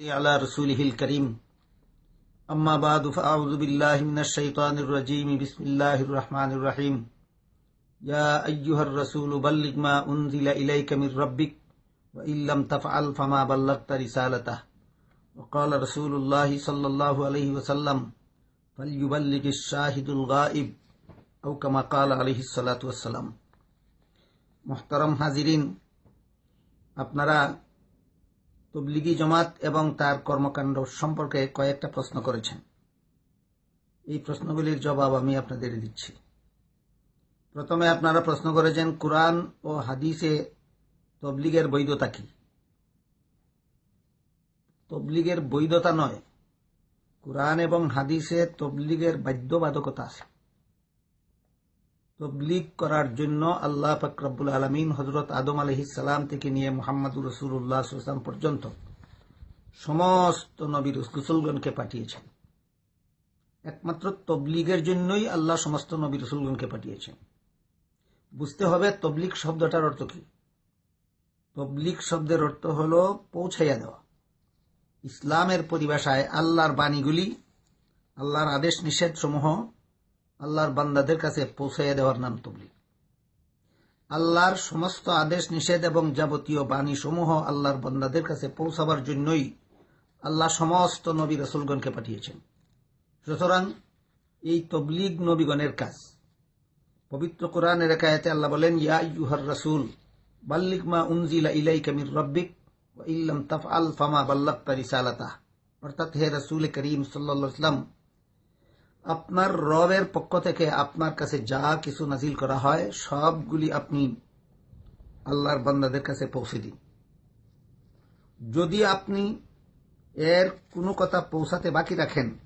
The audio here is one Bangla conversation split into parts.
على رسوله الكريم أما بعد فأعوذ بالله من الشيطان الرجيم بسم الله الرحمن الرحيم يا أيها الرسول بلغ ما أنزل إليك من ربك وإن لم تفعل فما بلغت رسالته وقال رسول الله صلى الله عليه وسلم فليبلغ الشاهد الغائب أو كما قال عليه الصلاة والسلام محترم حاضرين আপনারা তবলিগি জমাত এবং তার কর্মকাণ্ড সম্পর্কে কয়েকটা প্রশ্ন করেছেন। এই প্রশ্নগুলির জবাব আমি আপনাদের দিচ্ছি। প্রথমে আপনারা প্রশ্ন করেছেন, কোরআন ও হাদিসে তবলিগের বৈধতা কি? তবলিগের বৈধতা নয়। কোরআন এবং হাদিসে তবলিগের বাধ্যবাধকতা আছে। তবলিগ করার জন্য আল্লাহ ফকরাবুল আলমিন হজরত আদম আলহিসাল্লাম থেকে নিয়ে মোহাম্মদুর রসুল্লাহ সাল্লাম পর্যন্ত সমস্ত নবীর রসুলগণকে পাঠিয়েছেন। একমাত্র তবলিগের জন্যই আল্লাহ সমস্ত নবী রসুলগণকে পাঠিয়েছেন। বুঝতে হবে তবলিগ শব্দটার অর্থ কি? তবলিগ শব্দের অর্থ হল পৌঁছাইয়া দেওয়া। ইসলামের পরিভাষায় আল্লাহর বাণীগুলি, আল্লাহর আদেশ নিষেধ সমূহ আল্লাহর বান্দাদের কাছে পৌঁছাইয়া দেওয়ার নাম তবলিগ। আল্লাহর সমস্ত আদেশ, নিষেধ এবং যাবতীয় বাণী সমূহ আল্লাহর বান্দাদের কাছে পৌঁছাবার জন্যই আল্লাহ সমস্ত নবী রসুলগণকে পাঠিয়েছেন। সুতরাং এই তবলিগ নবীগণের কাজ। পবিত্র কোরআনের একায়াতে আল্লাহ বলেন, ইয়া ইউহার রসুল বাল্লিক মা উনজিলা ইলাই কামির রব্বিক ইল্লাম তাফ আল ফামা বাল্লাক্তা রিসালাতা অর্থাৎ হে রসুল করিম সাল্লাহ ইসলাম আপনার রবের পক্ষ থেকে আপনার কাছে যা কিছু নাজিল করা হয়, সবগুলি আপনি আল্লাহর বান্দাদের কাছে পৌঁছে দিন। যদি আপনি এর কোনো কথা পৌঁছাতে বাকি রাখেন,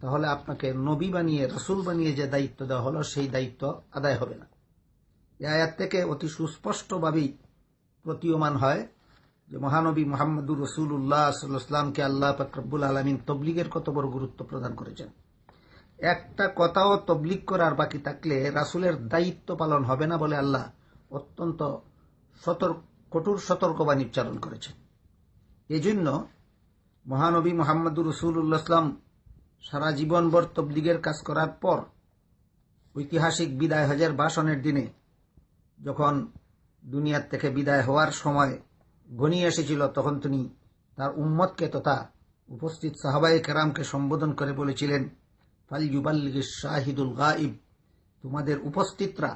তাহলে আপনাকে নবী বানিয়ে, রসুল বানিয়ে যে দায়িত্ব দেওয়া হলো, সেই দায়িত্ব আদায় হবে না। এ থেকে অতি সুস্পষ্টভাবেই প্রতীয়মান হয় যে মহানবী মোহাম্মদুর রসুল উল্লাহ সাল্লামকে আল্লাহ ফকরবুল আলমিন তবলিগের কত বড় গুরুত্ব প্রদান করেছেন। একটা কথাও তবলিক করার বাকি থাকলে রাসুলের দায়িত্ব পালন হবে না বলে আল্লাহ অত্যন্ত সতর্ক, কঠোর সতর্কবাণী উচ্চারণ করেছেন। এজন্য মহানবী মোহাম্মদুর রসুল্লাহাম সারা জীবনভর তবলিগের কাজ করার পর ঐতিহাসিক বিদায় হজের ভাষণের দিনে যখন দুনিয়ার থেকে বিদায় হওয়ার সময় ঘনিয়ে এসেছিল, তখন তিনি তার উম্মতকে তথা উপস্থিত সাহাবাই কেরামকে সম্বোধন করে বলেছিলেন ফালিউবাল্লিগির শাহিদুল গাইব তোমাদের উপস্থিতরা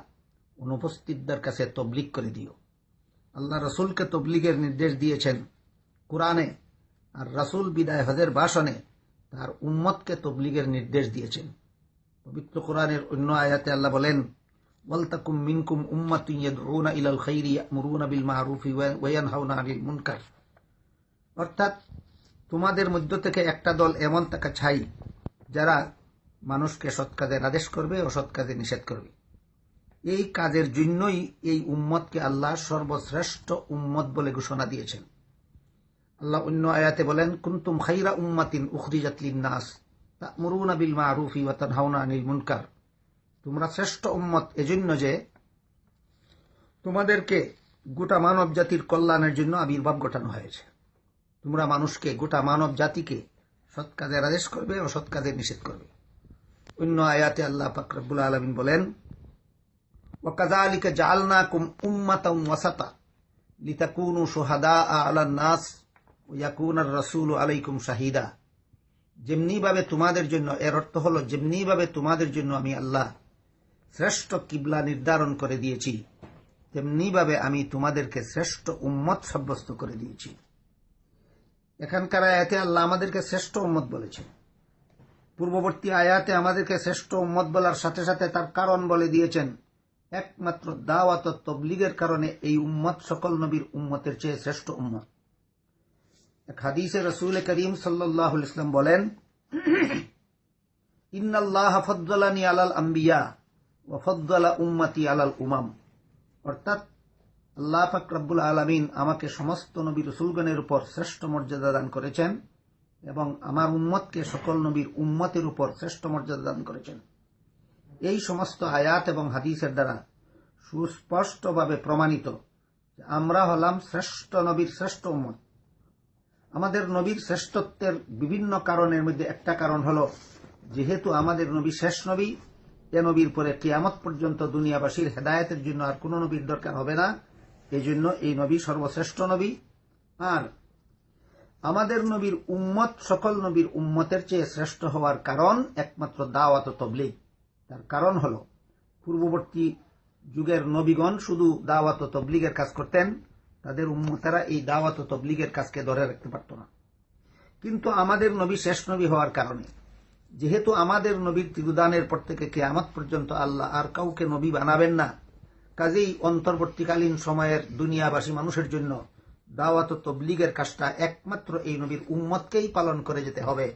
অনুপস্থিতদের কাছে তবলিগ করে দিও। আল্লাহ রসুলকে তবলিগের নির্দেশ দিয়েছেন কোরআনে, আর রাসুল বিদায় হজের ভাষণে তার উম্মতকে তবলিগের নির্দেশ দিয়েছেন। পবিত্র কোরআনের অন্য আয়াতে আল্লাহ বলেন ওয়ালতাকুম মিনকুম উম্মাতুন ইয়াদউনা ইলাল খাইরি ইয়ামুরুনা বিল মারুফি ওয়া ইয়ানহাউনা আনিল মুনকার। অর্থাৎ তোমাদের মধ্য থেকে একটা দল এমন থাকা ছাই যারা মানুষকে সৎ কাজের আদেশ করবে ও সৎ কাজে নিষেধ করবে। এই কাজের জন্যই এই উম্মতকে আল্লাহ সর্বশ্রেষ্ঠ উম্মত বলে ঘোষণা দিয়েছেন। আল্লাহ অন্য আয়াতে বলেন, কুন্তুম খাইরা উম্মাতিন উখরিজাতলিন নাস তা'মুরুনা বিল মারুফি ওয়া তানহাউনা আনিল মুনকার। তোমরা শ্রেষ্ঠ উম্মত এজন্য যে তোমাদেরকে গোটা মানব জাতির কল্যাণের জন্য আবির্ভাব ঘটানো হয়েছে। তোমরা মানুষকে গোটা মানব জাতিকে সৎ কাজের আদেশ করবে ও সৎ কাজের নিষেধ করবে। অন্য আয়াতে আল্লাহ ফাকরাবুল আলমিন বলেন, ওয়াকাযালিকা জাআলনাকুম উম্মাতাম ওয়াসাতা লিতাকুনু আলান নাস ওয়া ইয়াকুনার রাসূলু আলাইকুম শাহিদা। যেমনি ভাবে তোমাদের জন্য, এর অর্থ হলো যেমনি ভাবে তোমাদের জন্য আমি আল্লাহ শ্রেষ্ঠ কিবলা নির্ধারণ করে দিয়েছি তেমনি ভাবে আমি তোমাদেরকে শ্রেষ্ঠ উম্মত সাব্যস্ত করে দিয়েছি। এখানকার আয়াতে আল্লাহ আমাদেরকে শ্রেষ্ঠ উম্মত বলেছেন। পূর্ববর্তী আয়াতে আমাদেরকে শ্রেষ্ঠ উম্মত বলার সাথে সাথে তার কারণ বলে দিয়েছেন। একমাত্র দাওয়াত তবলিগের কারণে এই উম্মত সকল নবীর উম্মতের চেয়ে শ্রেষ্ঠ উম্মত। এক হাদিসে রসুল করিম সাল্লাহ ইসলাম বলেন, ইন্নাল্লাহ ফদ্দালানি আলাল আম্বিয়া ও ফদ্দালা উম্মতি আলাল উমাম। অর্থাৎ আল্লাহ ফাকরাবুল আলমিন আমাকে সমস্ত নবী রসুলগণের উপর শ্রেষ্ঠ মর্যাদা দান করেছেন। এবং আমার উম্মতকে সকল নবীর উম্মতের উপর শ্রেষ্ঠ মর্যাদা দান করেছেন। এই সমস্ত আয়াত এবং হাদিসের দ্বারা সুস্পষ্টভাবে প্রমাণিত আমরা হলাম শ্রেষ্ঠ নবীর শ্রেষ্ঠ উম্মত। আমাদের নবীর শ্রেষ্ঠত্বের বিভিন্ন কারণের মধ্যে একটা কারণ হল, যেহেতু আমাদের নবী শেষ নবী, এ নবীর পরে কিয়ামত পর্যন্ত দুনিয়াবাসীর হেদায়তের জন্য আর কোন নবীর দরকার হবে না। এই জন্য এই নবী সর্বশ্রেষ্ঠ নবী। আর আমাদের নবীর উম্মত, সকল নবীর উম্মতের চেয়ে শ্রেষ্ঠ হওয়ার কারণ একমাত্র দাওয়াত তবলিগ। তার কারণ হল, পূর্ববর্তী যুগের নবীগণ শুধু দাওয়াত তবলিগের কাজ করতেন, তাদের উম্মতেরা এই দাওয়াত তবলিগের কাজকে ধরে রাখতে পারত না। কিন্তু আমাদের নবী শেষ নবী হওয়ার কারণে, যেহেতু আমাদের নবীর তিরুদানের পর থেকে কেয়ামত পর্যন্ত আল্লাহ আর কাউকে নবী বানাবেন না, কাজেই অন্তর্বর্তীকালীন সময়ের দুনিয়াবাসী মানুষের জন্য দাওয়াত তবলিগের কাজটা একমাত্র এই নবীর উম্মতকেই পালন করে যেতে হবে।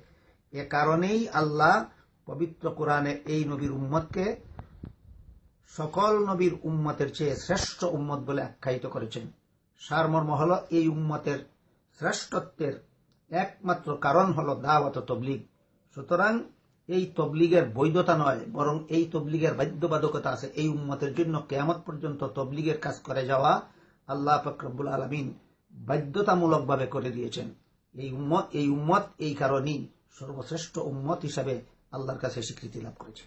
এ কারণেই আল্লাহ পবিত্র কোরআনে এই নবীর উম্মতকে সকল নবীর উম্মতের চেয়ে শ্রেষ্ঠ উম্মত বলে আখ্যায়িত করেছেন। সারমর্ম হল, এই উম্মতের শ্রেষ্ঠত্বের একমাত্র কারণ হল দাওয়াত তবলিগ। সুতরাং এই তবলিগের বৈধতা নয়, বরং এই তবলিগের বাধ্যবাধকতা আছে। এই উম্মতের জন্য কেয়ামত পর্যন্ত তবলিগের কাজ করে যাওয়া আল্লাহ ফকরবুল আলমিন বাধ্যতামূলকভাবে করে দিয়েছেন। এই উম্মত এই উম্মত এই কারণেই সর্বশ্রেষ্ঠ উম্মত হিসাবে আল্লাহর কাছে স্বীকৃতি লাভ করেছে।